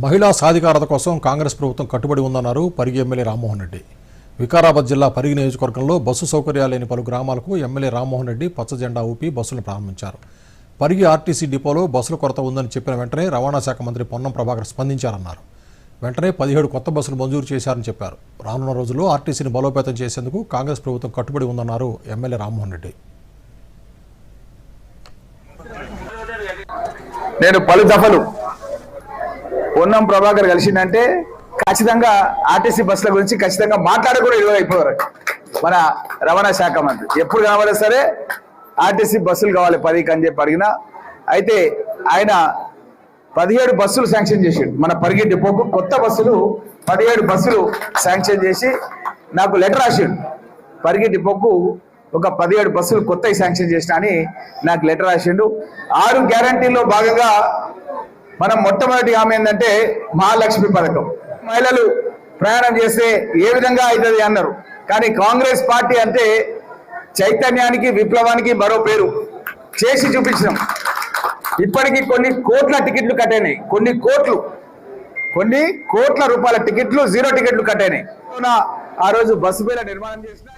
మహిళా సాధికారత కోసం కాంగ్రెస్ ప్రభుత్వం కట్టుబడి ఉందన్నారు పరిగి ఎమ్మెల్యే రామ్మోహన్ రెడ్డి. వికారాబాద్ జిల్లా పరిగి నియోజకవర్గంలో బస్సు సౌకర్యాలు లేని పలు గ్రామాలకు ఎమ్మెల్యే రామ్మోహన్ రెడ్డి పచ్చ జెండా ఊపి బస్సులను ప్రారంభించారు. పరిగి ఆర్టీసీ డిపోలో బస్సుల కొరత ఉందని చెప్పిన వెంటనే రవాణా శాఖ మంత్రి పొన్నం ప్రభాకర్ స్పందించారన్నారు. వెంటనే పదిహేడు కొత్త బస్సులు మంజూరు చేశారని చెప్పారు. రానున్న రోజుల్లో ఆర్టీసీని బలోపేతం చేసేందుకు కాంగ్రెస్ ప్రభుత్వం కట్టుబడి ఉందన్నారు ఎమ్మెల్యే రామ్మోహన్ రెడ్డి. నేను పలు దఫలు పొన్నం ప్రభాకర్ కలిసిందంటే ఖచ్చితంగా ఆర్టీసీ బస్సుల గురించి ఖచ్చితంగా మాట్లాడకుండా ఇరవై అయిపోయారు. మన రవాణా శాఖ మంత్రి. ఎప్పుడు కావాలో సరే ఆర్టీసీ బస్సులు కావాలి పదికి అని చెప్పి అడిగిన. అయితే ఆయన పదిహేడు బస్సులు శాంక్షన్ చేసిండు. మన పరిగి డిపోకు కొత్త బస్సులు పదిహేడు బస్సులు శాంక్షన్ చేసి నాకు లెటర్ రాసిండు. పరిగి డిపోకు ఒక పదిహేడు బస్సులు కొత్తవి శాంక్షన్ చేసిన అని నాకు లెటర్ రాసిండు. ఆరు గ్యారంటీల్లో భాగంగా మనం మొట్టమొదటి ఆమె ఏంటంటే మహాలక్ష్మి పథకం. మహిళలు ప్రయాణం చేస్తే ఏ విధంగా అవుతుంది అన్నారు. కానీ కాంగ్రెస్ పార్టీ అంటే చైతన్యానికి విప్లవానికి మరో పేరు. చేసి చూపించినాం. ఇప్పటికీ కొన్ని కోట్ల టికెట్లు కట్టయినాయి. కొన్ని కోట్లు. కొన్ని కోట్ల రూపాయల టికెట్లు జీరో టికెట్లు కట్టయినాయి. ఆ రోజు బస్సు పేల నిర్మాణం చేసిన